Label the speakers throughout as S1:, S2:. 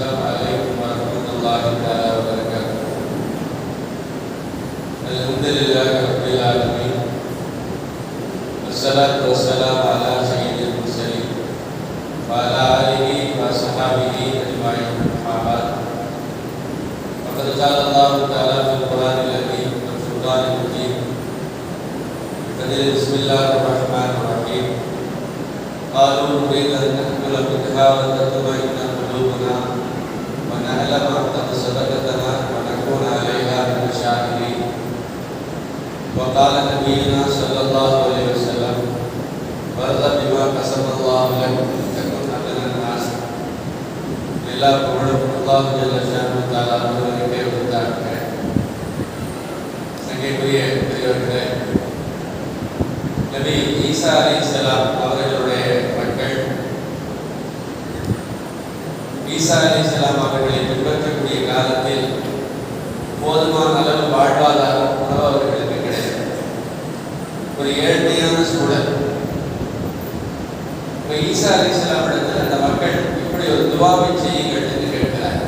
S1: السلام عليكم ورحمة الله تعالى وبركاته. الحمد لله رب العالمين. والصلاة والسلام على سيد المرسلين وعلى آله وصحبه أجمعين. أما بعد فقد قال الله تعالى في القرآن الكريم والفرقان المجيد فقل بسم الله الرحمن الرحيم. قالوا نريد أن نحمل منها وتطمئن قلوبنا ونعلم قد صدقتنا ونكون عليها من الشاهدين وقال نبينا صلى الله عليه وسلم وارض بما قسم الله لك تكن أدنى الناس எல்லா புகழும் அல்லாஹ் ஜல்ல ஷானு தஆலா அவர்களுக்கே உரித்தாங்க சங்கைக்குரிய பெரியவர்களே நபி ஈசா அலைஹிஸ்ஸலாம் அவர்களுடைய மக்கள் ஈசா அலைஹிஸ்ஸலாம் அவர்களை வாழ்வாதாரம் உணவு அவர்களுக்கு கிடையாது ஒரு ஏழ்மையான சூழல். இப்போ ஈசா அலிஸ்லாம் இடத்துல அந்த மக்கள் இப்படி ஒரு துவாவை செய்யுங்கள் என்று கேட்கிறார்.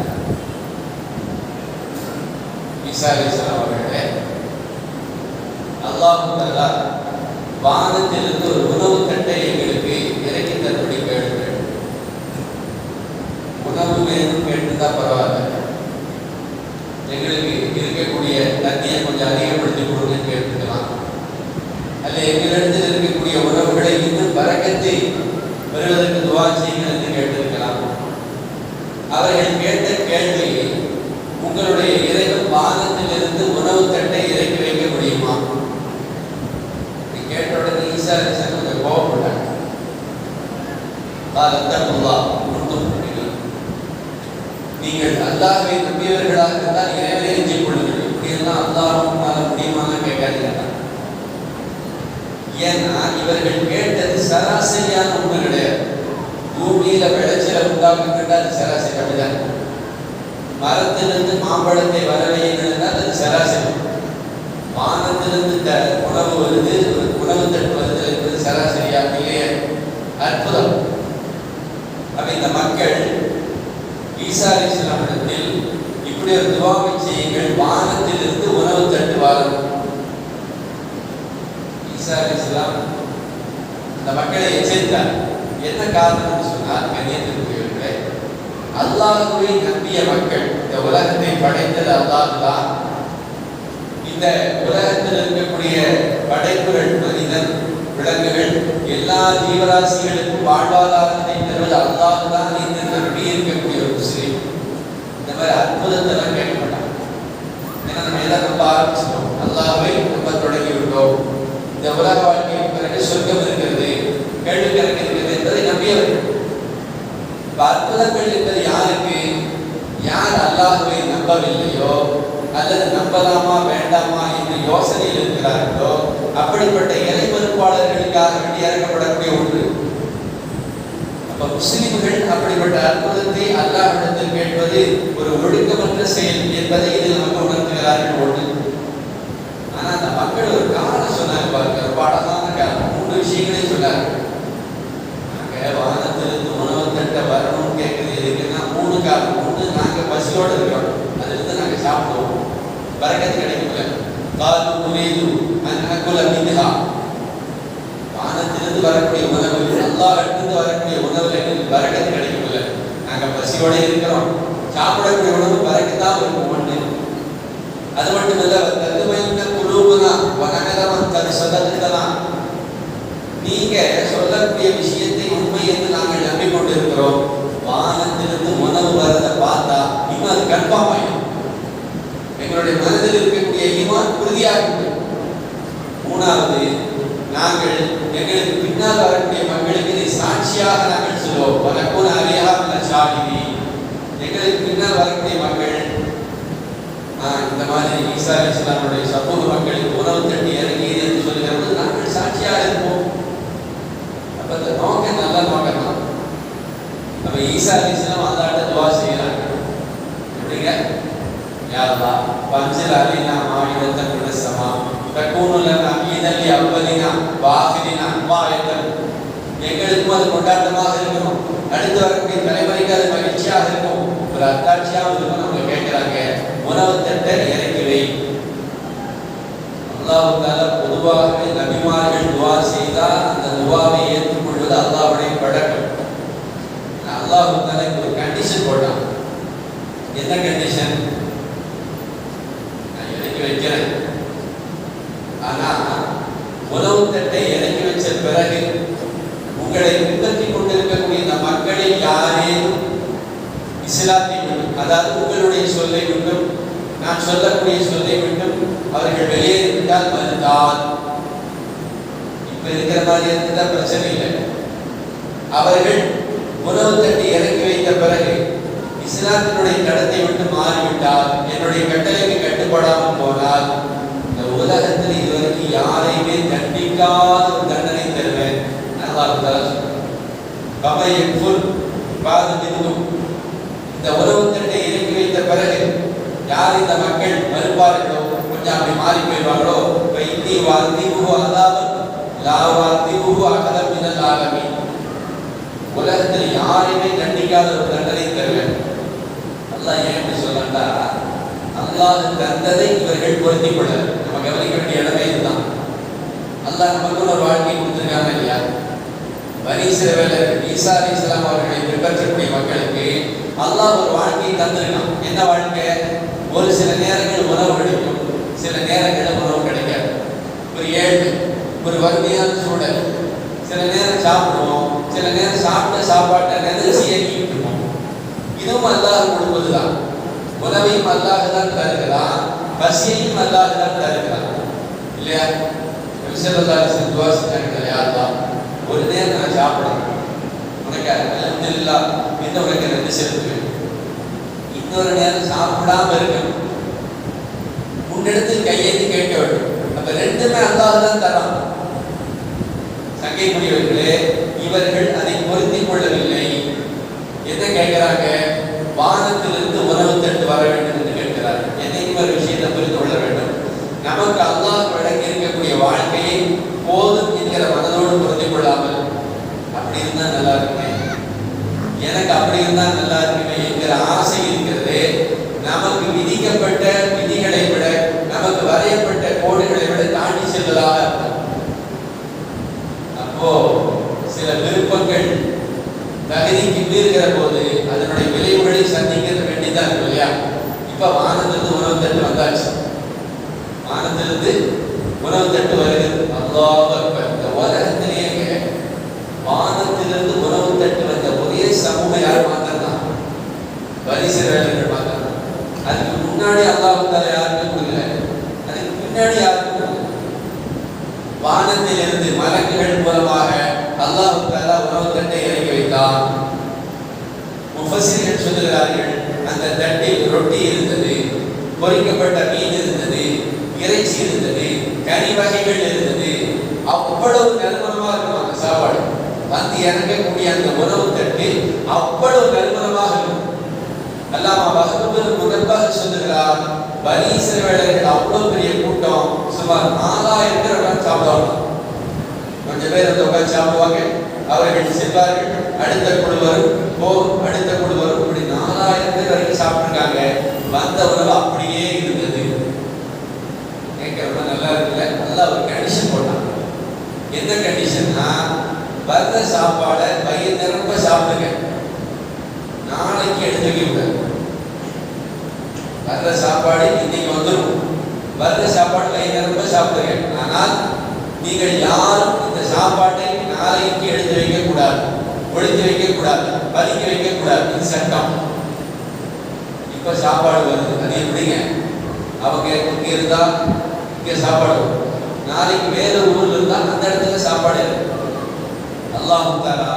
S1: ஈசா அலிஸ்லாம் அவர்களே அல்லாஹ் தஆலா வானத்திலிருந்து ஒரு உணவு தட்டை எங்களுக்கு இறக்கி தரும்படி கேளுங்கள் உணவு வேணும் கேட்டுதா பரவாயில்ல எங்களுக்கு தண்ணியை கொஞ்சம் அதிகப்படுத்தி கொடுங்க கேட்டுக்கலாம். அல்ல எங்களிடத்தில் இருக்கக்கூடிய உணவுகளை இன்னும் பறக்கத்தை பெறுவதற்கு துவா செய்யுங்கள் என்று கேட்டிருக்கலாம். அவர்கள் கேட்ட கேள்வி உங்களுடைய இறைவன் வானத்திலிருந்து உணவு தட்டை இறக்கி வைக்க முடியுமா? கேட்ட உடனே ஈசா கொஞ்சம் கோவப்பட்டாங்க நீங்கள் அல்லாஹை நம்பியவர்களாக இருந்தால் கொள்ளுங்கள் இப்படியெல்லாம் முடியுமான்னு கேட்காதீங்க ஏன்னா இவர்கள் கேட்டது சராசரியான உண்மை கிடையாது. பூமியில விளைச்சல உண்டாக்குகின்ற அது சராசரி அப்படிதான். மரத்திலிருந்து மாம்பழத்தை வரவையுங்கள் அது சராசரி. வானத்திலிருந்து த உணவு வருது உணவு தட்டு வருது என்பது சராசரியா இல்லையே? அற்புதம். அப்ப இந்த மக்கள் ஈசா அலிஸ்லாமிடத்தில் இப்படி ஒரு துவாவை செய்யுங்கள். வானத்திலிருந்து உணவு தட்டு வாரும் ஈசா அலிஸ்லாம் இந்த மக்களை எச்சரித்தார். என்ன காரணம்னு சொன்னால் கண்ணியத்திற்குரியவர்களே அல்லாஹுவை நம்பிய மக்கள் இந்த உலகத்தை படைத்தது அல்லாஹ் தான் இந்த உலகத்தில் இருக்கக்கூடிய படைப்புகள் மனிதன் விலங்குகள் எல்லா ஜீவராசிகளுக்கும் வாழ்வாதாரத்தை தருவது அல்லாஹ் தான் இந்த நம்பி இருக்கக்கூடிய ஒரு முஸ்லீம் அற்புதத்தை எல்லாம் கேட்க மாட்டாங்க. ஏன்னா நம்ம எல்லாம் ஆரம்பிச்சிட்டோம். நம்ம தொடங்கி விட்டோம் இந்த உலக வாழ்க்கைக்கு பிறகு சொர்க்கம் இருக்கிறது. கேள்வி இருக்கிறது என்பதை நம்பியவர்கள். அற்புதங்கள் என்பது யாருக்கு? யார் அல்லாஹுவை நம்பவில்லையோ அல்லது நம்பலாமா வேண்டாமா என்று யோசனையில் இருக்கிறார்களோ அப்படிப்பட்ட இறை மறுப்பாளர்களுக்காக வேண்டி இறக்கப்படக்கூடிய ஒன்று. அப்ப முஸ்லிம்கள் அப்படிப்பட்ட அற்புதத்தை அல்லாஹிடத்தில் என்பது ஒரு ஒழுக்கமற்ற செயல் என்பதை இதில் நம்ம உணர்த்துகிறார்கள் ஒன்று. ஆனா அந்த மக்கள் ஒரு காரணம் சொன்னாங்க பாருங்க. ரொம்ப அழகான காரணம் மூன்று விஷயங்களையும் சொன்னாங்க. நாங்க வானத்திலிருந்து உணவு தட்ட வரணும்னு கேட்கறது எதுக்குன்னா மூணு காரணம் ஒன்று நாங்க பசியோட இருக்கிறோம். அதிலிருந்து நாங்க சாப்பிடுவோம். பறக்கத்து கிடைக்கல காலு முரீது அன்னகுல மின்ஹா வானத்திலிருந்து வரக்கூடிய உணவு அல்லாஹ் இடத்திலிருந்து வரக்கூடிய உணவுல எங்களுக்கு பறக்கத்து கிடைக்கல நாங்க பசியோட இருக்கிறோம். சாப்பிடக்கூடிய உணவு வரைக்குதான் இருக்கும் ஒன்று அது மட்டும் மட்டுமல்ல தத்துவந்த குழுவுனா வனநகரம் தன் சொல்லலாம் நீங்க சொல்லக்கூடிய விஷயத்தை உண்மை என்று நாங்கள் நம்பிக்கொண்டிருக்கிறோம் வானத்திலிருந்து உணவு வரதை பார்த்தா இன்னும் அது கன்ஃபார்ம் ஆயிடும் எங்களுடைய மனதில் இருக்கக்கூடிய ஈமான் உறுதியாகும் மூணாவது நாங்கள் எங்களுக்கு பின்னால் வரக்கூடிய மக்களுக்கு இதை சாட்சியாக நாங்கள் சொல்லுவோம். வனக்கூன அலியா சாகிதி எங்களுக்கு பின்னால் வரக்கூடிய மக்கள் இந்த மாதிரி ஈசா இஸ்லாமுடைய சமூக மக்களுக்கு உணவு தட்டி இறங்கியது என்று சொல்லுகிறது நாங்கள் சாட்சியாக இருப்போம். அப்போ இந்த நோக்க நல்ல நோக்கம் தான். அப்போ ஈசா இஸ்லாம் அந்த ஆட்ட துவா செய்கிறாங்க. எப்படிங்க யாரா பஞ்சல் அலினா மாநிலத்தை பிரசமா தக்கூனு லனா ஈதல்லி அவ்வலினா வாஹிரினா அம்மா எங்களுக்கும் அது கொண்டாட்டமாக இருக்கணும். அடுத்து வரக்கூடிய தலைமுறைக்கு அது மகிழ்ச்சியாக இருக்கும். ஒரு ஒரு அத்தாட்சியாவது இருக்கணும் அவங்க கேட்கிறாங்க. உணவு தட்டை இறக்கி வை அல்லாஹுக்கால பொதுவாகவே நபிமார்கள் துவா செய்தால் அந்த துவாவை ஏற்றுக்கொள்வது அல்லாவுடைய பழக்கம். அல்லாஹுக்கால ஒரு கண்டிஷன் போட்டான் என்ன கண்டிஷன் நான் இறக்கி வைக்கிறேன். ஆனா உணவு தட்டை இறக்கி வச்ச பிறகு உங்களை பின்பற்றி கொண்டிருக்கக்கூடிய இந்த மக்களை யாரேனும் இஸ்லாத்தை விட்டும் அதாவது உங்களுடைய சொல்லை விட்டும் நான் சொல்லக்கூடிய சொல்லை விட்டும் அவர்கள் வெளியேறிவிட்டால் மறுத்தால். இப்ப இருக்கிற மாதிரி இருந்தா பிரச்சனை இல்லை. அவர்கள் உணவு தட்டி இறக்கி வைத்த பிறகு இஸ்லாத்தினுடைய கடத்தை விட்டு மாறிவிட்டால் என்னுடைய கட்டளைக்கு கட்டுப்படாமல் போனால் இந்த உலகத்தில் இதுவரைக்கும் யாரையுமே தண்டிக்காத தண்டனை அல்லாஹ் தஆலா எப்போல் கமை எக்குல் இந்த உணவு தட்டை இறக்கி வைத்த பிறகு யார் இந்த மக்கள் மறுப்பார்களோ கொஞ்சம் அப்படி மாறி போயிடுவாங்களோ வைத்தி வார்த்தி உஹு அதாபன் லா வார்த்தி உஹு அகலம் மினல் ஆலமீன் உலகத்தில் யாரையுமே கண்டிக்காத ஒரு தண்டனை தருவேன் அல்லாஹ் ஏன் இப்படி சொல்லண்டா அல்லாஹ் தந்ததை இவர்கள் பொருத்தி கொள்ள நம்ம கவனிக்க வேண்டிய இடமே இதுதான். அல்லாஹ் நமக்கு ஒரு வாழ்க்கை கொடுத்துருக்காங்க இல்லையா? பனி இஸ்ரவேலர் ஈசா அலி இஸ்லாம் அவர்களை பின்பற்றக்கூடிய மக்களுக்கு அல்லாஹ் ஒரு வாழ்க்கையை தந்திருக்கான். என்ன வாழ்க்கை? ஒரு சில நேரங்கள் உணவு கிடைக்கும் சில நேரங்களில் உணவு கிடைக்காது. ஒரு ஏழு ஒரு வறுமையான சூழல். சில நேரம் சாப்பிடுவோம் சில நேரம் சாப்பிட்ட சாப்பாட்டை நெதர்ச்சி இயக்கிட்டு இருப்போம். இதுவும் அல்லாஹ் கொடுப்பதுதான். உணவையும் அல்லாஹ் தான் தருகிறான் பசியையும் அல்லாஹ் தான் தருகிறான். இல்லையா? விசலதாரி துவா செஞ்சாங்க தான் ஒரு நேரம் நான் சாப்பிடணும். உனக்கு அலமதுல்லா என்ன உனக்கு ரெண்டு செலுத்து இன்னொரு நேரம் சாப்பிடாம இருக்கணும். உன்னிடத்தில் கையேந்தி கேட்க வேண்டும். அப்ப ரெண்டுமே அல்லாஹ் தான் தரான். சங்கை முடியவர்களே இவர்கள் அதை பொருத்தி கொள்ளவில்லை. என்ன கேட்கிறாங்க? வானத்திலிருந்து உணவு தட்டு வர வேண்டும் என்று கேட்கிறார்கள். என்னைக்கு ஒரு விஷயத்தை புரிந்து கொள்ள வேண்டும்? நமக்கு அல்லாஹ் வழங்கி இருக்கக்கூடிய வாழ்க்கையை போதும் என்கிற மனதோடு பொருத்திக் கொள்ளாமல் அப்படி இருந்தா நல்லா இருக்குமே. எனக்கு அப்படி இருந்தா நல்லா இருக்குமே என்கிற ஆசை இருக்கிறது நமக்கு விதிக்கப்பட்ட விதிகளை விட நமக்கு வரையப்பட்ட கோடுகளை விட தாண்டி செல்வதாக அப்போ சில விருப்பங்கள் தகுதிக்கு மீறுகிற போது அதனுடைய விளைவுகளை சந்திக்க வேண்டிதான் இருக்கும் இல்லையா? இப்ப வானத்திலிருந்து உணவு தட்டு வந்தாச்சு. வானத்திலிருந்து உணவு தட்டு வருகிறது அல்லாஹ் அக்பர் இந்த உலகத்திலேயே வானத்திலிருந்து உணவு தட்டு வந்த ஒரே சமூகம் யார் பரிசு வேலைகள் மாத்திரம் அதுக்கு முன்னாடி அல்லாஹ் யாருக்கும் கொடுக்கல? அதுக்கு பின்னாடி யாருக்கும் கொடுக்கல? வானத்திலிருந்து மலக்குகள் மூலமாக அல்லாஹ் தாலா உணவு தட்டை இறக்கி வைத்தார் முஃபசிர்கள் சொல்லுகிறார்கள் அந்த தட்டில் ரொட்டி இருந்தது பொரிக்கப்பட்ட மீன் இருந்தது இறைச்சி இருந்தது கனி வகைகள் இருந்தது. அவ்வளவு நறுமணமாக வந்து இறங்கக்கூடிய அந்த உணவு தட்டு அவ்வளவு நறுமணமாக இருக்கும். அல்லாம வகுப்பில் முதன்பாக சொல்லுகிறார் பலீசர வேலைகள் அவ்வளவு பெரிய கூட்டம் சுமார் நாலாயிரம் பேர் உட்கார்ந்து சாப்பிடுவாங்க. கொஞ்சம் பேர் அந்த உட்கார்ந்து சாப்பிடுவாங்க. அவர்கள் செல்வார்கள். அடுத்த குழுவர் போ அடுத்த குழுவர் இப்படி நாலாயிரம் பேர் வரைக்கும் சாப்பிட்டுருக்காங்க. வந்த உணவு அப்படியே இருந்தது. கேட்க ரொம்ப நல்லா இருக்குல்ல? நல்லா ஒரு கண்டிஷன் போட்டான். எந்த கண்டிஷன்னா வர்ற சாப்பாடை வயிறு நிரம்ப சாப்பிடுங்க நாளைக்கு எடுத்து வைக்க கூடாது வர்ற சாப்பாடு இன்னைக்கு வந்துடும் வர்ற சாப்பாடு வயிறு நிரம்ப சாப்பிடுங்க ஆனால் நீங்கள் யாரும் இந்த சாப்பாட்டை நாளைக்கு எடுத்து வைக்க கூடாது. ஒழித்து வைக்க கூடாது. பதுக்கி வைக்க கூடாது. இது சட்டம். இப்ப சாப்பாடு வருது. அது எப்படிங்க அவங்க இங்க இருந்தா இங்க சாப்பாடு நாளைக்கு வேற ஊர்ல இருந்தா அந்த இடத்துல சாப்பாடு இருக்கு. அல்லாஹு தாலா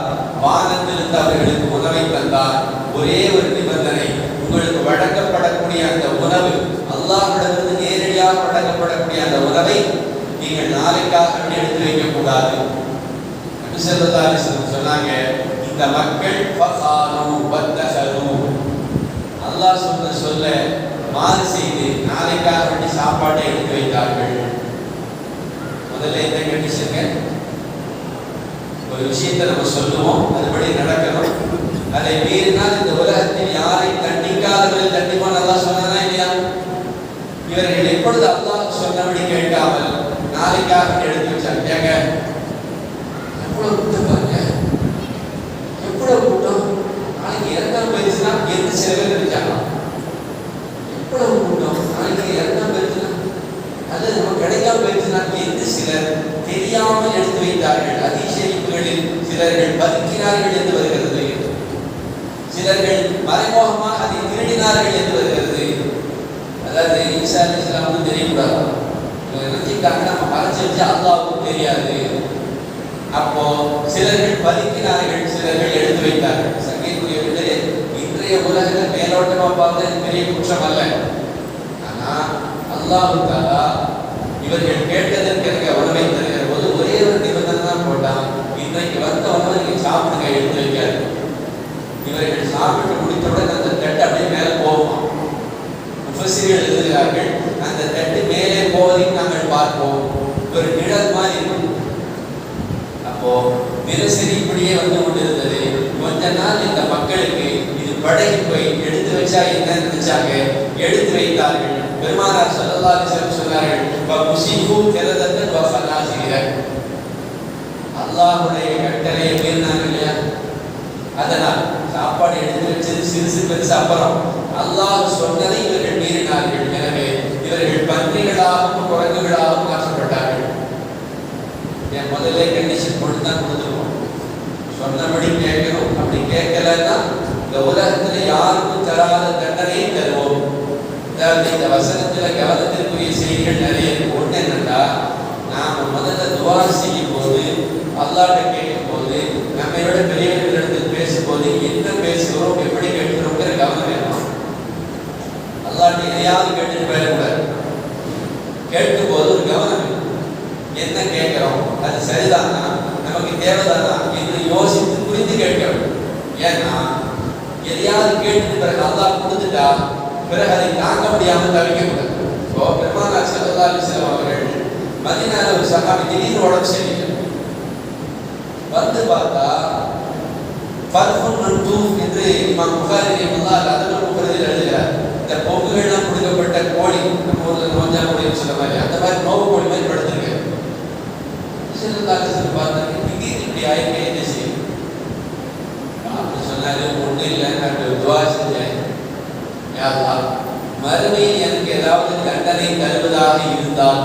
S1: வானத்திலிருந்து அவர்களுக்கு உணவை தந்தார். ஒரே ஒரு நிபந்தனை உங்களுக்கு வழங்கப்படக்கூடிய அந்த உணவு அல்லாஹிடமிருந்து நேரடியாக வழங்கப்படக்கூடிய அந்த உணவை நீங்கள் நாளைக்காக எடுத்து வைக்க கூடாது சொன்னாங்க இந்த மக்கள் அல்லாஹ் சொன்ன சொல்ல மாறு செய்து நாளைக்காக வேண்டி சாப்பாட்டை எடுத்து வைத்தார்கள். முதல்ல என்ன கண்டிஷன் ஒரு விஷயத்தை நம்ம சொல்லுவோம் அதுபடி நடக்கணும். அதை மீறினால் இந்த உலகத்தில் யாரை தண்டிக்காதவர்கள் தண்டிப்பான் அல்லா சொன்னானா இல்லையா? இவர்கள் எப்பொழுது அல்லா சொன்னபடி கேட்காமல் நாளைக்காக எடுத்து வச்சாங்க? ஏங்க எவ்வளவு கூட்டம் பாருங்க. எவ்வளவு கூட்டம்? நாளைக்கு இரண்டாம் பயிற்சினா எந்த சில பேர் நினைச்சாங்க எவ்வளவு கூட்டம்? நாளைக்கு இரண்டாம் பயிற்சினா அது நம்ம கிடைக்காம பயிற்சினா எந்த சிலர் தெரியாமல் எடுத்து வைத்தார்கள். அது சிலர்கள் பதுக்கினார்கள் என்று வருகிறது சிலர்கள் மறைமுகமாக அதை திருடினார்கள் என்று வருகிறது அதாவது ஈசா அலி இஸ்லாமும் தெரியக்கூடாது இவங்க நம்ம மறைச்சு அல்லாவுக்கும் தெரியாது. அப்போ சிலர்கள் பதுக்கினார்கள் சிலர்கள் எடுத்து வைத்தார்கள். சங்கீதக்குரியவர்களே இன்றைய உலகில் மேலோட்டமா பார்த்தது பெரிய குற்றம் அல்ல. ஆனா அல்லாஹு தாலா இவர்கள் கேட்டது எனக்கு உணவை தருகிற போது ஒரே ஒரு நிபந்தனை தான் போட்டான் இன்றைக்கு வந்தவங்க நீங்க சாப்பிடுங்க எடுத்து வைக்காது. இவர்கள் சாப்பிட்டு முடித்தவுடன் அந்த தட்டு அப்படியே மேலே போகுமா? முஃபசிரியர்கள் எழுதுகிறார்கள் அந்த தட்டு மேலே போவதையும் நாங்கள் பார்ப்போம். ஒரு நிழல் மாதிரி இருக்கும். அப்போ தினசரி இப்படியே வந்து கொண்டிருந்தது. கொஞ்ச நாள் இந்த மக்களுக்கு இது பழகி போய் எடுத்து வச்சா என்ன நினைச்சாங்க? எடுத்து வைத்தார்கள். பெருமானார் ஸல்லல்லாஹு அலைஹி வஸல்லம் சொன்னார்கள் அல்லாஹுடைய திரதத்தன் கட்டளையை மீறினாங்க இல்லையா? அதனால் சாப்பாடு எடுத்து வச்சது சிறுசு பெருசு அப்புறம் அல்லாஹ் சொன்னதை இவர்கள் மீறினார்கள். எனவே இவர்கள் பன்றிகளாகவும் குரங்குகளாகவும் மாற்றப்பட்டார்கள் என் முதல்ல கண்டிஷன் போட்டு தான் கொடுத்துருவோம். சொன்னபடி கேட்கணும் அப்படி கேட்கலன்னா இந்த உலகத்துல யாருக்கும் தராத தண்டனையை தருவோம். அதாவது இந்த வசனத்துல கவனத்திற்குரிய செய்திகள் நிறைய இருக்கு. ஒண்ணு என்னன்னா நாம முதல்ல துவா செய்யும் அல்லாட்ட கேட்கும் போது நம்மை விட பெரியவர்களிடத்தில் பேசும்போது என்ன பேசுகிறோம் எப்படி கேட்கிறோங்கிற கவனம் வேணும்? அல்லாட்ட எதையாவது கேட்டுட்டு போயிடக்கூடாது கேட்கும் போது ஒரு கவனம் என்ன கேட்கிறோம்? அது சரிதானா? நமக்கு தேவைதானா? என்று யோசித்து புரிந்து கேட்க ஏன்னா எதையாவது கேட்டு பிறகு அல்லா கொடுத்துட்டா பிறகு அதை தாங்க முடியாமல் தவிக்க கூடாது இப்போ பெருமானா செல்லா அலிஸ்லாம் அவர்கள் மதினால ஒரு சகாபி திடீர்னு உடம்பு சரியில்லை. வந்து பார்த்தா பர்ஃபுன் மன்தூஃப் என்று இமாம் புகாரி ரஹிமஹுல்லாஹ் அதனுள் முகரதில் எழுதுகிறார். இந்த பொங்குகள்லாம் கொடுக்கப்பட்ட கோழி நம்ம ஊர்ல நோஞ்சா கோழின்னு சொல்ல மாதிரி அந்த மாதிரி நோவு கோழி மாதிரி படுத்திருக்கு. சிறுதாசன் பார்த்தாங்க திடீர்னு இப்படி ஆயிருக்கே என்ன செய்யும் அப்படி சொன்னாரு ஒன்றும் இல்லை நான் துவா செஞ்சேன். யாரா அல்லாஹ், மறுமையில் எனக்கு ஏதாவது தண்டனை தருவதாக இருந்தால்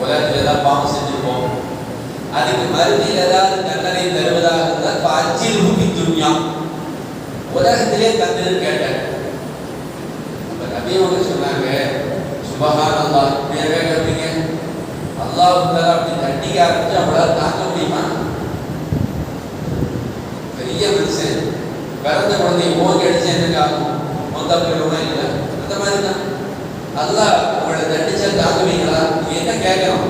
S1: உலகத்தில் ஏதாவது பாவம் செஞ்சு அதுக்கு மறுமையில் ஏதாவது தண்டனை தருவதாக இருந்தால் இப்போ அச்சில் ரூபி துன்யா உலகத்திலே தந்தது கேட்டேன் அப்ப நபி அவங்க சொன்னாங்க சுபஹான் அல்லாஹ் இப்படியாவே கேட்பீங்க அல்லாஹ் அப்படி தண்டிக்க ஆரம்பிச்சு அவங்களால தாங்க முடியுமா? பெரிய மனுஷன் பிறந்த குழந்தைய ஓங்கி அடிச்சு என்ன ஆகும் மொத்த போயிடுமா இல்லை. அந்த மாதிரி தான் அல்லாஹ் உங்களை தண்டிச்சா தாங்குவீங்களா? என்ன கேட்கணும்?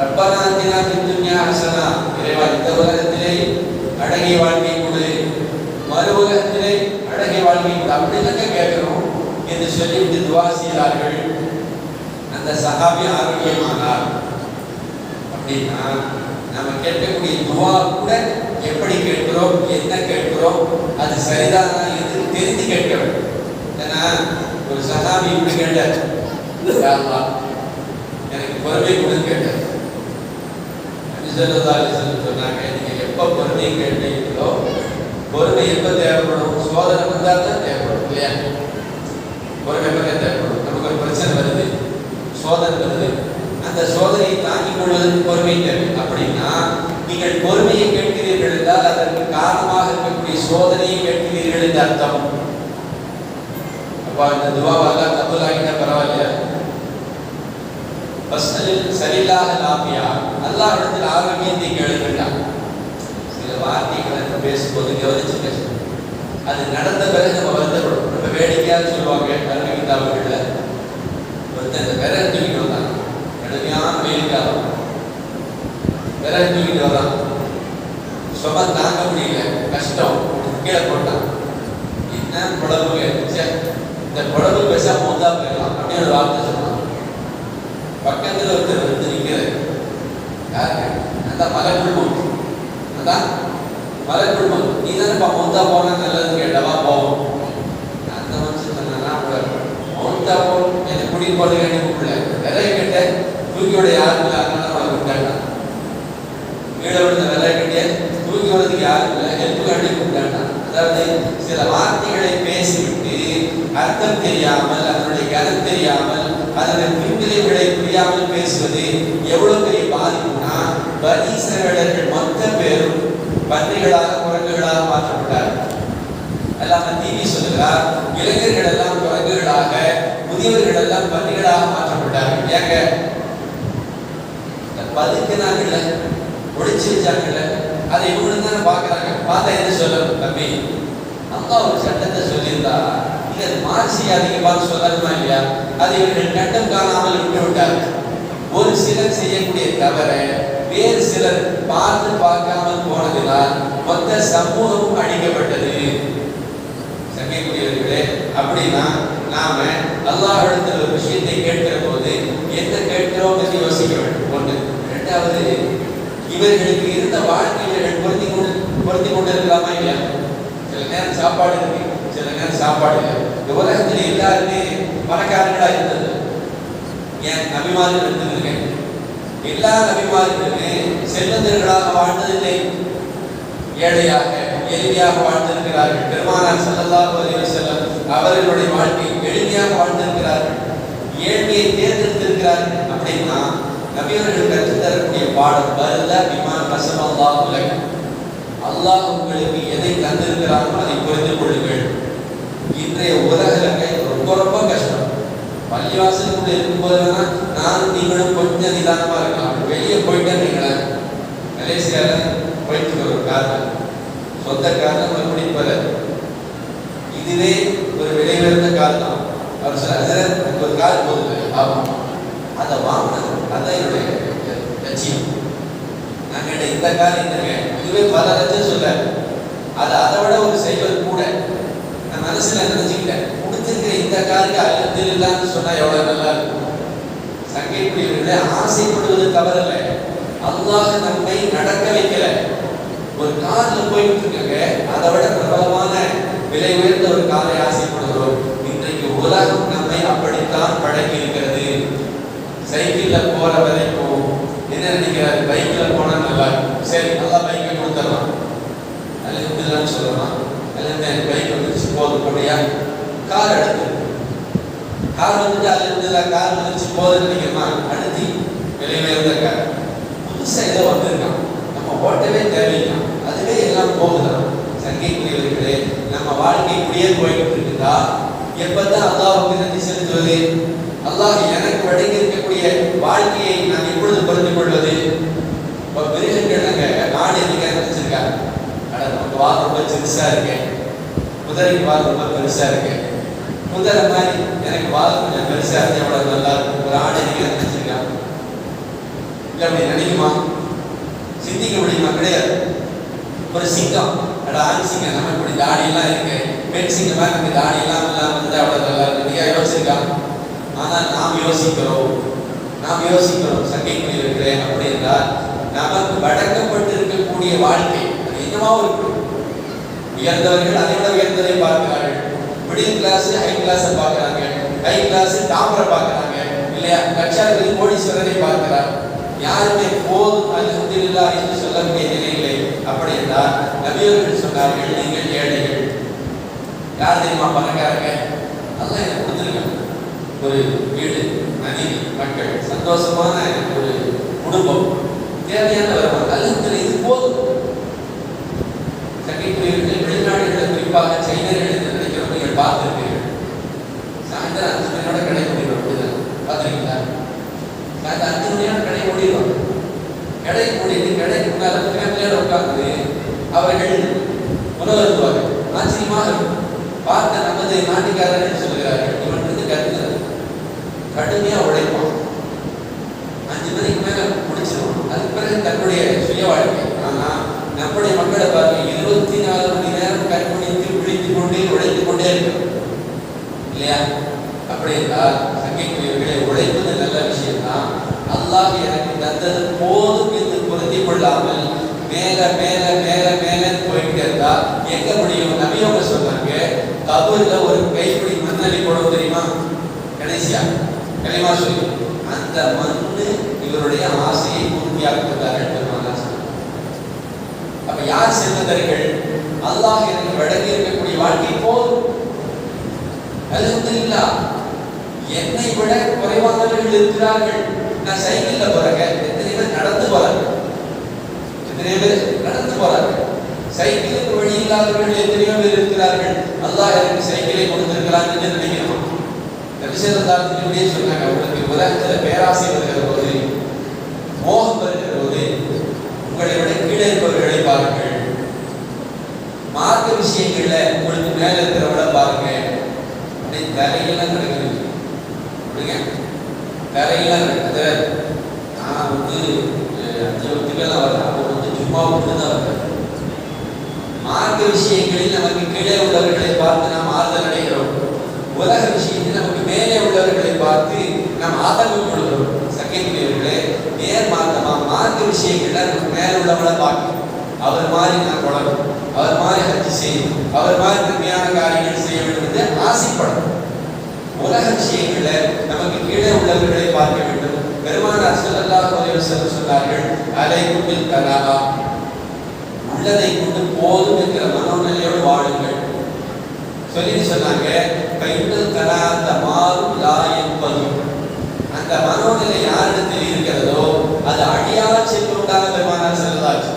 S1: ரப்பனா அத்தினா ஃபித் துன்யா ஹஸனா இறைவா இந்த உலகத்திலே அழகிய வாழ்க்கை கொடு. மறு உலகத்திலே அழகிய வாழ்க்கை கொடு. அப்படிதாங்க கேட்கிறோம் என்று சொல்லிவிட்டு துவா செய்தார்கள். அந்த சகாபி ஆரோக்கியமானார். அப்படின்னா நம்ம கேட்கக்கூடிய துவா கூட எப்படி கேட்கிறோம் என்ன கேட்கிறோம் அது சரிதானா என்று தெரிந்து கேட்க வேண்டும். ஏன்னா ஒரு சகாபி இப்படி கேட்டார். எனக்கு பொறுமை கொடுன்னு கேட்டார். நபிசல்லா சொன்னாங்க. நீங்க எப்ப பொறுமையை கேட்டீங்களோ பொறுமை எப்ப தேவைப்படும்? சோதனை வந்தால் தான் தேவைப்படும் இல்லையா? பொறுமை எப்ப தேவைப்படும். நமக்கு ஒரு பிரச்சனை வருது. சோதனை வருது. அந்த சோதனையை தாங்கிக் கொள்வதற்கு பொறுமை தேவை. அப்படின்னா நீங்கள் பொறுமையை கேட்கிறீர்கள் என்றால் அதற்கு காரணமாக இருக்கக்கூடிய சோதனையை கேட்கிறீர்கள் என்று அர்த்தம். அப்ப இந்த துவாவெல்லாம் தப்பு ஆகிட்டா பரவாயில்லையா? பஸ்தலில் சரியில்லாத லாபியா அல்லாஹ் இடத்தில் ஆரோக்கியத்தை கேளுங்கள்லாம் சில வார்த்தைகளை நம்ம பேசும்போது கவனிச்சு பேசணும் அது நடந்த பிறகு நம்ம வருத்தப்படும். நம்ம வேடிக்கையாக சொல்லுவாங்க கல்வி கிதாபுகள்ல. ஒருத்தன் இந்த விரல் தூக்கிட்டு வந்தான். கடுமையான வெயில் காலம் விரல் தூக்கிட்டு வரான் சும தாங்க முடியல. கஷ்டம். கீழே போட்டான். என்ன குழம்புங்க இந்த குழம்பு பேசாம போதா போயிடலாம் அப்படின்னு ஒரு வார்த்தை பக்கத்தில் ஒருத்தர் வந்து நிக்கிறார். யாரு? அந்த மலக்குழுமம் அதான் மலக்குழுமம் நீ தானே மொத்தா போனா நல்லது கேட்டவா போவோம் அந்த மனுஷன் சொன்னா போறதுக்கு எனக்கு கூப்பிடல. விலை கட்ட தூக்கியோட யாரும் இல்லை? அதனால அவளை கூப்பிட்டாங்க. கீழே விழுந்த விலை கட்டிய தூக்கி விடுறதுக்கு யாரும் இல்லை? ஹெல்ப் காட்டி கூப்பிட்டாங்க. அதாவது சில வார்த்தைகளை பேசிவிட்டு அர்த்தம் தெரியாமல் அதனுடைய கனம் தெரியாமல் அதனுடைய பின்விளைவுகளை தெரியாமல் பேசுவது எவ்வளவு பெரிய பாதிப்புனா பனீசர்கள் மொத்த பேரும் பன்றிகளாக குரங்குகளாக மாற்றப்பட்டார்கள். எல்லாம் டிவி சொல்லுகிறார் இளைஞர்கள் எல்லாம் குரங்குகளாக முதியவர்கள் எல்லாம் பன்றிகளாக மாற்றப்பட்டார்கள். ஏங்க? பதுக்கினாங்கல்ல ஒழிச்சு வச்சாங்கல்ல அதை இவங்க தானே பார்க்கறாங்க. பார்த்தா என்ன சொல்லணும் தம்பி? அம்மா ஒரு சட்டத்தை சொல்லியிருந்தா நீங்க அது மாறு பார்த்து சொல்லணுமா இல்லையா? அதை இவர்கள் கட்டம் காணாமல் விட்டு விட்டார்கள் ஒரு சிலர் செய்யக்கூடிய தவிர வேறு சிலர் பார்த்து பார்க்காமல் போனதினால் மொத்த சமூகமும் அழிக்கப்பட்டது. சங்கைக்குரியவர்களே அப்படின்னா நாம அல்லாஹிடத்தில் ஒரு விஷயத்தை கேட்கிற போது என்ன கேட்கிறோம் என்று யோசிக்க வேண்டும். ஒன்று. இரண்டாவது இவர்களுக்கு இருந்த வாழ்க்கை இவர்கள் பொருத்தி கொண்டு பொருத்தி கொண்டு இருக்கலாமா இல்லையா? சில நேரம் சாப்பாடு இருக்கு. சில நேரம் சாப்பாடு இல்லை. இந்த உலகத்தில் எல்லாருமே பணக்காரங்களா இருந்தது. ஏன்? நபிமார்கள் இருந்திருக்கேன். எல்லா நபிமார்களுமே செல்வந்தர்களாக வாழ்ந்ததில்லை. ஏழையாக எளிமையாக வாழ்ந்திருக்கிறார்கள். பெருமானார் ஸல்லல்லாஹு அலைஹி வஸல்லம் அவர்களுடைய வாழ்க்கை எளிமையாக வாழ்ந்திருக்கிறார்கள். ஏழ்மையை தேர்ந்தெடுத்திருக்கிறார்கள். அப்படின்னா நபியவர்கள் கற்றுத்தரக்கூடிய பாடம் வருத பிமான் கசமல்லாஹு உலகம் அல்லாஹ் உங்களுக்கு எதை தந்திருக்கிறானோ அதை புரிந்து கொள்ளுங்கள். இன்றைய உலக ரொம்ப ரொம்ப கஷ்டம். பள்ளிவாசலுக்குள்ள இருக்கும்போது வேணா நானும் நீங்களும் கொஞ்சம் நிதானமா இருக்கலாம். வெளியே போயிட்டே நீங்களேன் மலேசியால போயிட்டு ஒரு காரணம் சொந்த காரணம் மறுபடியும் போல. இதுவே ஒரு விலை உயர்ந்த கார் தான். அவர் சொல்ல எனக்கு ஒரு கார் போகுது ஆமாம் அதை வாங்கினது அதான் என்னுடைய லட்சியம். நான் கேட்டேன் இந்த கார் என்னங்க? இதுவே பல லட்சம் சொல்ல. அது அதை விட ஒரு செயல் மனசுல நினைச்சுக்கிட்டேன் முடிச்சிருக்கிற இந்த காருக்கு அழுத்தில் இல்லான்னு சொன்னா எவ்வளவு நல்லா இருக்கும் சங்கைக்குரியவர்களே ஆசைப்படுவது தவறல்ல. அல்லாஹ் நம்மை நடக்க வைக்கல. ஒரு கார்ல போயிட்டு இருக்காங்க அதை விட பிரபலமான விலை உயர்ந்த ஒரு காரை ஆசைப்படுகிறோம். இன்றைக்கு உலகம் நம்மை அப்படித்தான் பழகி இருக்கிறது. சைக்கிள்ல போற வரைக்கும் என்ன நினைக்கிறாரு? பைக்ல போனா நல்லா இருக்கும் சரி நல்லா பைக்கை கொடுத்துடலாம். அதில் இப்படிதான் சொல்லலாம். அதில் பைக் வந்து போதும் கார் எடுத்து. கார் வந்துட்டு அதுல இருந்து கார் வந்துச்சு போதும் நினைக்கிறோமா அடுத்து விலை உயர்ந்த கார் ஏதோ வந்திருக்கான். நம்ம ஓட்டவே தேவையில்லை. அதுவே எல்லாம் போகுதான் சங்கைக்குரியவர்களே நம்ம வாழ்க்கை இப்படியே போய்கிட்டு இருக்குதா? எப்பதான் அல்லாவுக்கு நன்றி செலுத்துவது? அல்லாஹ் எனக்கு வழங்கி இருக்கக்கூடிய வாழ்க்கையை நான் எப்பொழுது புரிந்து கொள்வது? இப்போ மிருகங்கள் நாங்க நாடு எதுக்காக வச்சிருக்கா அட நமக்கு வால் ரொம்ப சிறுசா இருக்கேன் குதிரைக்கு வால் ரொம்ப பெருசா இருக்கு. குதிரை மாதிரி எனக்கு வால் கொஞ்சம் பெருசா இருந்தா எவ்வளவு நல்லா இருக்கும். ஒரு ஆடு எதுக்காக நினைச்சிருக்காங்க இல்லை அப்படி நினைக்குமா சிந்திக்க முடியுமா? கிடையாது. ஒரு சிங்கம். அட ஆண் சிங்கம். நம்ம இப்படி தாடி எல்லாம் இருக்கு. பெண் சிங்கம் மாதிரி நமக்கு தாடி எல்லாம் இல்லாம இருந்தா அவ்வளவு நல்லா இருக்கு நீங்க யோசிச்சிருக்கா? ஆனால் நாம் யோசிக்கிறோம். நாம் யோசிக்கிறோம். சங்கைக்குரியவர்களே அப்படி என்றால் நமக்கு வழங்கப்பட்டு இருக்கக்கூடிய வாழ்க்கை அது என்னவா இருக்கும் உயர்ந்தவர்கள் அதை விட உயர்ந்ததை பார்க்கிறார்கள். மிடில் கிளாஸ் ஹை கிளாஸ் பார்க்கிறாங்க. ஹை கிளாஸ் டாப்பரை பார்க்கிறாங்க. இல்லையா? லட்சாதிபதி கோடீஸ்வரரை பார்க்கிறார். யாருமே போர் அல்ஹம்துலில்லாஹ் என்று சொல்லக்கூடிய நிலையிலே அப்படி என்றால் நபியவர்கள் சொன்னார்கள் நீங்கள் ஏழைகள். யார் தெரியுமா பணக்காரங்க? அல்லாஹ் எனக்கு கொடுத்துருக்காங்க ஒரு வீடு நதி மக்கள் சந்தோஷமான ஒரு குடும்பம். தேவையான வருமானம். அல்லது இது போதும். செகண்ட் வெளிநாடுகளில் குறிப்பாக சைனர்கள் என்று நீங்கள் பார்த்திருப்பீர்கள். சாயந்தரம் அஞ்சு மணியோட கடை முடியும் அப்படிதான் பார்த்துருக்கீங்களா? சாயந்தரம் அஞ்சு மணியோட கடை முடியும் கடை மூடிட்டு கடைக்கு முன்னால் ஃபேமிலியோட உட்காந்து அவர்கள் உணவு ஆச்சரியமாக இருக்கும். பார்த்த நமது நாட்டுக்காரர்கள் சொல்கிறார்கள் இவன் வந்து கருத்து கடுமையாக உழைப்பான். அஞ்சு மணிக்கு மேலே முடிச்சிடும் அதுக்கு பிறகு தன்னுடைய சுய வாழ்க்கை ஆனால் நம்முடைய மக்களை பாருங்க இருபத்தி நாலு மணி நேரம் கற்பனை விழித்துக் உழைத்துக் கொண்டே இருக்கிறோம் இல்லையா? அப்படி என்றால் சங்கைக்குரியவர்களை உழைப்பது நல்ல விஷயம்தான். அல்லாஹ் எனக்கு தந்தது போதும் என்று பொருத்தி கொள்ளாமல் மேல மேல மேல மேல போயிட்டு இருந்தா எங்க முடியும்? நவியவங்க சொன்னாங்க கபூர்ல ஒரு கைப்பிடி மண்ணலி போடும் தெரியுமா? கடைசியா களிமா சொல்லி. அந்த மண்ணு இவருடைய ஆசையை பூர்த்தியாக்குகிறார்கள் பெருமானார் அப்ப யார் செல்வந்தர்கள்? அல்லாஹ் எனக்கு வழங்கியிருக்க வாழ்க்கை போதும். அல்ஹம்துலில்லாஹ் என்னை விட குறைவானவர்கள் இருக்கிறார்கள். நான் சைக்கிள்ல போறேங்க. எத்தனை பேர் நடந்து போறாங்க? எத்தனை பேர் நடந்து போறாங்க? சைக்கிளுக்கு வழி இல்லாதவர்கள் எத்தனையோ பேர் இருக்கிறார்கள். அல்லாஹ் எனக்கு சைக்கிளை கொடுத்திருக்கிறான் என்று நினைக்கிறோம். நபிசரதாரத்தினுடைய சொன்னாங்க உங்களுக்கு உலகத்துல பேராசை வருகிற போது மோகம் வருகிற போது உங்களை விட கீழே இருப்பவர்களை பாருங்கள் மார்க்க விஷயங்கள்ல உங்களுக்கு மேல பாருங்க. அப்படி தரையெல்லாம் நடக்குது. அப்படிங்க? தலையெல்லாம் நடக்குது. நான் வந்து அஹ், அஞ்சு வகுப்புக்கெல்லாம் வரேன். அப்போ வந்து சும்மா விட்டு தான் வரேன். மார்க்க விஷயங்களில் நமக்கு கீழே உள்ளவர்களை பார்த்து நாம் ஆறுதல் அடைகிறோம். உலக விஷயத்தில் நமக்கு மேலே உள்ளவர்களை பார்த்து நாம் ஆதங்கம் கொள்கிறோம். சகைக்குரியவர்களே நேர் மார்க்கமாக மார்க்க விஷயங்கள்ல நமக்கு மேல உள்ளவங்களை பார்க்கணும். அவர் மாதிரி நான் கொள்ளணும். அவர் மாதிரி ஹஜ்ஜி செய்யணும் அவர் மாதிரி நன்மையான காரியங்கள் செய்ய வேண்டும் என்று ஆசைப்படணும். உலக விஷயங்கள்ல நமக்கு கீழே உள்ளவர்களை பார்க்க வேண்டும். பெருமானார் ஸல்லல்லாஹு அலைஹி சொன்னார்கள் அலை பில் கனாபா உள்ளதை கொண்டு போதும் என்கிற மனோநிலையோடு வாழுங்கள். சொல்லி சொன்னாங்க கைண்டல் கலாந்த மாறும் லா என்பது. அந்த மனோநிலை யாரிடத்தில் இருக்கிறதோ அது அழியா செல்வண்டாக பெருமானார் செல்லதாச்சு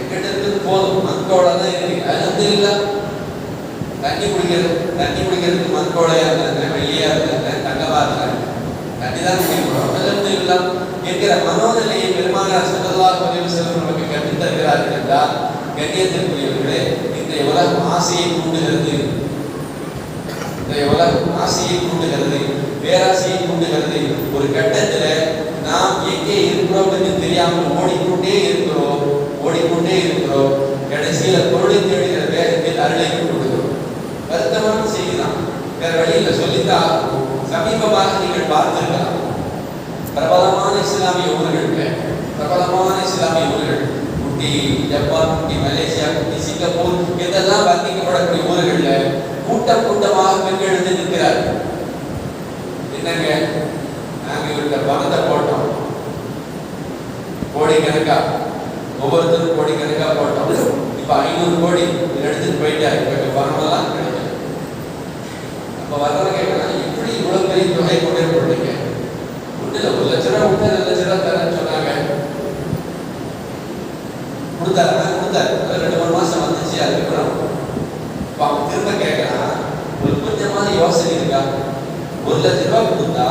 S1: எங்கிட்ட போதும். மண்கோளை தான் இருக்கு. அது வந்து இல்லை. தண்ணி குடிக்கிறது தண்ணி குடிக்கிறதுக்கு மண்கோடையா இருந்தாங்க வெள்ளியா இருந்தாங்க தங்கமா இருந்தாங்க தண்ணி தான் குடிக்கிறோம் அது வந்து இல்ல. என்கிற மனோநிலையை பெருமானார் ஸல்லல்லாஹு பதிவு வஸல்லம் நமக்கு கற்றுத் என்றால் கண்ணியத்திற்குரியவர்களே இன்றைய உலகம் ஆசையை தூண்டுகிறது. இன்றைய உலகம் ஆசையை தூண்டுகிறது. பேராசையை தூண்டுகிறது. ஒரு கட்டத்துல நாம் எங்கே இருக்கிறோம் என்று தெரியாமல் பார்த்திருக்கலாம் பிரபலமான இஸ்லாமிய ஊர்கள் பிரபலமான இஸ்லாமிய ஊர்கள் குட்டி ஜப்பான் குட்டி மலேசியா குட்டி சிங்கப்பூர் இதெல்லாம் பாதிக்கப்படக்கூடிய ஊர்களில் கூட்டம் கூட்டமாக பெண்கள் எழுந்து நிற்கிறார்கள் என்னங்க? நாங்கள் இவர்கிட்ட பணத்தை போட்டோம். கோடிக்கணக்கா? ஒவ்வொருத்தரும் கோடிக்கணக்கா போட்டோம். இப்போ ஐநூறு கோடி எடுத்துட்டு போயிட்டாரு. இப்போ பணமெல்லாம் கிடைக்கும் அப்ப வர்றவங்க கேட்கலாம் தொகை கொண்டே போட்டீங்க ஒன்றில் ஒரு லட்ச ரூபா கொடுத்தா ரெண்டு லட்ச ரூபா தரேன்னு சொன்னாங்க. கொடுத்தாரு ஆனா கொடுத்தாரு. அது ரெண்டு மூணு மாசம் வந்துச்சு அதுக்கப்புறம். இப்போ அவன் திரும்ப கேட்கறான் ஒரு கொஞ்சமான யோசனை இருக்கா? ஒரு லட்ச ரூபாய் கொடுத்தா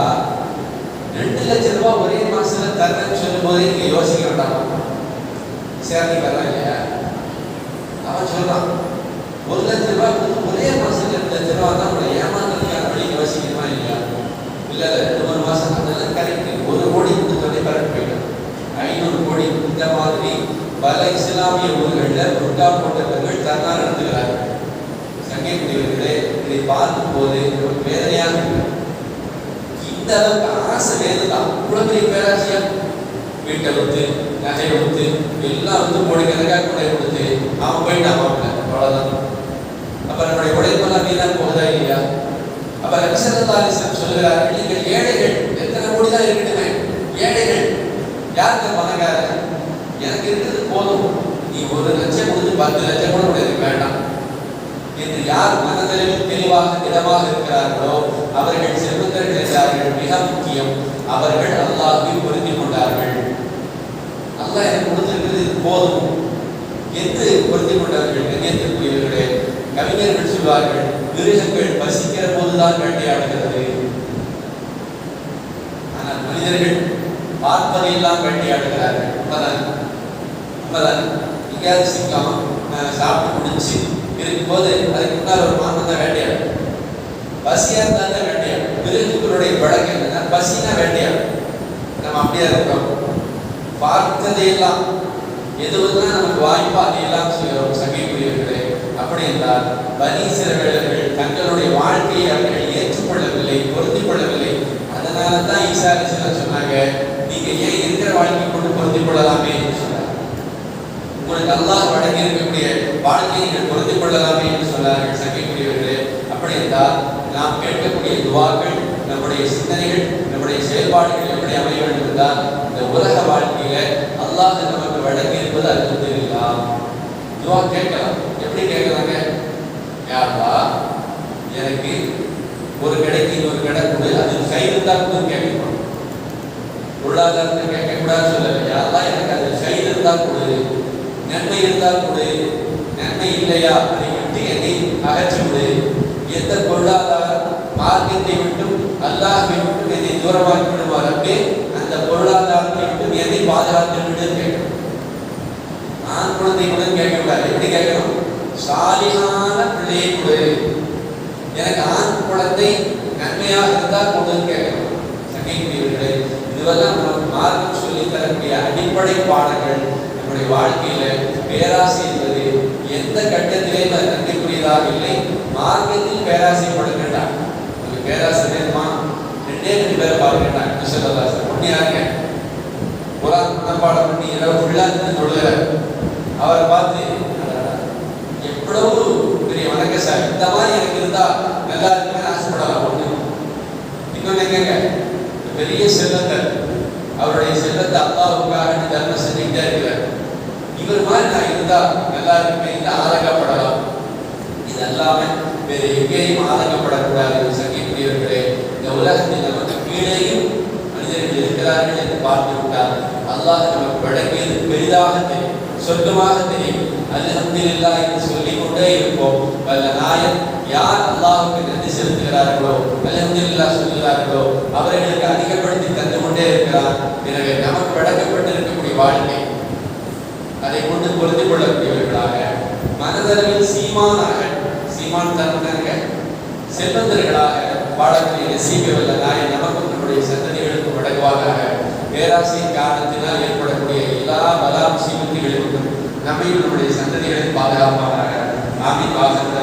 S1: ரெண்டு லட்ச ரூபாய் ஒரே மாசத்துல தரேன்னு சொல்லும் போதே இங்க யோசிக்க வேண்டாம்? சேர்ந்து வரலாம் இல்லையா? அவன் சொல்றான் ஒரு லட்ச ரூபாய் ஒரே மாசத்துல ரெண்டு லட்ச ரூபாய் தான் உங்களை இல்ல இல்ல மாதம் அதெல்லாம் கரெக்ட். ஒரு கோடி கொடுத்தோடனே கரெக்ட் போயிட்டாங்க ஐநூறு கோடி இந்த மாதிரி பல இஸ்லாமிய ஊர்களில் புர்கா போட்டவர்கள் தர்ணா நடத்துகிறார்கள் சங்கீதர்களே இதை பார்க்கும் போது ஒரு வேதனையாக இந்த அளவுக்கு ஆசை வேணுதான் இவ்வளவு பெரிய பேராசையா வீட்டை வந்து நகை விட்டு எல்லாம் வந்து கோடிக்கணக்காக கொடை கொடுத்து அவன் போயிட்டான் மாப்பிள்ள அவ்வளோதான் அப்ப நம்முடைய உழைப்பெல்லாம் வீணாக போகுதா இல்லையா? அப்ப ரவிசரதாலிசன் சொல்கிறார்கள் நீங்கள் ஏழைகள் எத்தனை கோடி தான் இருக்கட்டுமே ஏழைகள். யாருக்கு பணக்காரன் எனக்கு இருக்கிறது போதும். நீ ஒரு லட்சம் கொடுத்து பத்து லட்சம் கூட உனக்கு வேண்டாம். என்று யார் மனதளவில் தெளிவாக திடமாக இருக்கிறார்களோ அவர்கள் செல்வந்தர்கள் என்றார்கள். மிக முக்கியம் அவர்கள் அல்லாஹ்வை பொருந்தி கொண்டார்கள். அல்லாஹ் எனக்கு கொடுத்திருக்கிறது போதும். என்று பொருந்தி கொண்டார்கள் கண்ணியத்திற்குரியவர்களே கவிஞர்கள் சொல்வார்கள்? மிருகங்கள் பசிக்கிற போதுதான் வேட்டையாடுகிறது. ஆனால் மனிதர்கள் பார்ப்பதையெல்லாம் வேட்டையாடுகிறார்கள். உண்மைதான் உண்மைதான் எங்கேயாவது சிக்காம சாப்பிட்டு முடிச்சு இருக்கும்போது அதுக்கு முன்னால் ஒரு மாமன் தான் வேட்டையாடும். பசியா இருந்தா தான் வேட்டையாடும். மிருகங்களுடைய வழக்கு என்னன்னா பசினா வேட்டையாடும். நம்ம அப்படியே இருக்கோம்? பார்த்ததையெல்லாம் எதுவெல்லாம் நமக்கு வாய்ப்பா அதையெல்லாம் செய்யும் பனீசர்கள் தங்களுடைய வாழ்க்கையை அவர்கள் ஏற்றுக்கொள்ளவில்லை பொருந்திக் கொள்ளவில்லை அதனால தான் ஈசா அலிஸ்லாம் சொன்னாங்க நீங்க ஏன் இருக்கிற வாழ்க்கை கொண்டு பொருந்திக் கொள்ளலாமே என்று உங்களுக்கு அல்லாஹ் வழங்கி இருக்கக்கூடிய வாழ்க்கையை நீங்கள் பொருந்திக் கொள்ளலாமே என்று சொன்னார்கள் சகைக்குரியவர்களே அப்படி என்றால் நாம் கேட்கக்கூடிய துவாக்கள் நம்முடைய சிந்தனைகள் நம்முடைய செயல்பாடுகள் எப்படி அமைய வேண்டும் என்றால் இந்த உலக வாழ்க்கையில அல்லாஹ் நமக்கு வழங்கி இருப்பது அல்ஹம்துலில்லா துவா கேட்கலாம். எப்படி கேட்கலாங்க? யாருப்பா? எனக்கு ஒரு கடைக்கு இன்னொரு கடை கொடு அது கை இருந்தால் கூட கேட்கணும் பொருளாதாரத்தை கேட்கக்கூடாதுன்னு சொல்லல யாரெல்லாம் எனக்கு அது கை இருந்தால் கொடு நன்மை இருந்தால் கொடு நன்மை இல்லையா அதை விட்டு என்னை அகற்றி விடு. எந்த பொருளாதார மார்க்கத்தை விட்டும் அல்லாஹை விட்டும் என்னை தூரமாக்கி விடுவார் அந்த பொருளாதாரத்தை விட்டும் என்னை பாதுகாத்து விட்டு கேட்கணும். ஆண் குழந்தை கூட கேட்கக்கூடாது எப்படி கேட்கணும்? சாலிகான பிள்ளையை கொடு. எனக்கு ஆண் குழந்தை நன்மையாக இருந்தால் கொடுன்னு கேட்கணும் சங்கைக்குரியவர்களே இதுவெல்லாம் நமக்கு மார்க்கம் சொல்லி தரக்கூடிய அடிப்படை பாடங்கள் நம்முடைய வாழ்க்கையில பேராசை என்பது எந்த கட்டத்திலே அது நன்மைக்குரியதாக இல்லை. மார்க்கத்தில் பேராசை வேண்டாம் ஒரு பேராசை வேணுமா? ரெண்டே ரெண்டு பேரை பார்க்க வேண்டாம் சொல்லலாம் சார் ஒன்று யாருங்க பண்ணி இரவு ஃபுல்லாக இருந்து தொழுகிறார். அவரை பார்த்து இவ்வளவு பெரிய வணக்க சார்? இந்த மாதிரி எனக்கு இருந்தா நல்லா இருக்குமே ஆசைப்படலாம் ஒண்ணு. இன்னொன்னு கேங்க பெரிய செல்வந்தர் அவருடைய செல்வத்தை அல்லாவுக்காக தர்மம் செஞ்சுக்கிட்டே இருக்கிறார் இவர் மாதிரி நான் இருந்தா நல்லா இருக்குமே இந்த ஆதங்கப்படலாம். இது எல்லாமே வேற எங்கேயும் ஆதங்கப்படக்கூடாது சங்கிக்குரியவர்களே இந்த உலகத்தில் நமக்கு கீழேயும் மனிதர்கள் இருக்கிறார்கள் என்று பார்த்து விட்டால் அல்லாஹ் நமக்கு வழங்கியது பெரிதாக தெரியும் சொர்க்கமாக தெரியும். அல்ஹம்துலில்லாஹ் என்று சொல்லிக் கொண்டே இருப்போம். வல்ல நாயன் யார் அல்லாஹுக்கு நன்றி செலுத்துகிறார்களோ அல்ஹம்துலில்லாஹ் சொல்கிறார்களோ அவர்களுக்கு அதிகப்படுத்தி தந்து கொண்டே இருக்கிறார். எனவே நமக்கு வழங்கப்பட்டு இருக்கக்கூடிய வாழ்க்கை. அதை கொண்டு பொருந்தி கொள்ளக்கூடியவர்களாக மனதளவில் சீமானாக சீமான் தருணங்க செல்வந்தர்களாக வாழக்கூடிய நசீபவல்ல நாயன் நமக்கும் நம்முடைய சந்ததிகளுக்கும் வழங்குவாராக பேராசையின் காரணத்தினால் ஏற்படக்கூடிய எல்லா பலா முசீபத்துகளிலும் நம்மையும் நம்முடைய சந்ததிகளை பாதுகாப்பானாக ஆமீன் வாசல்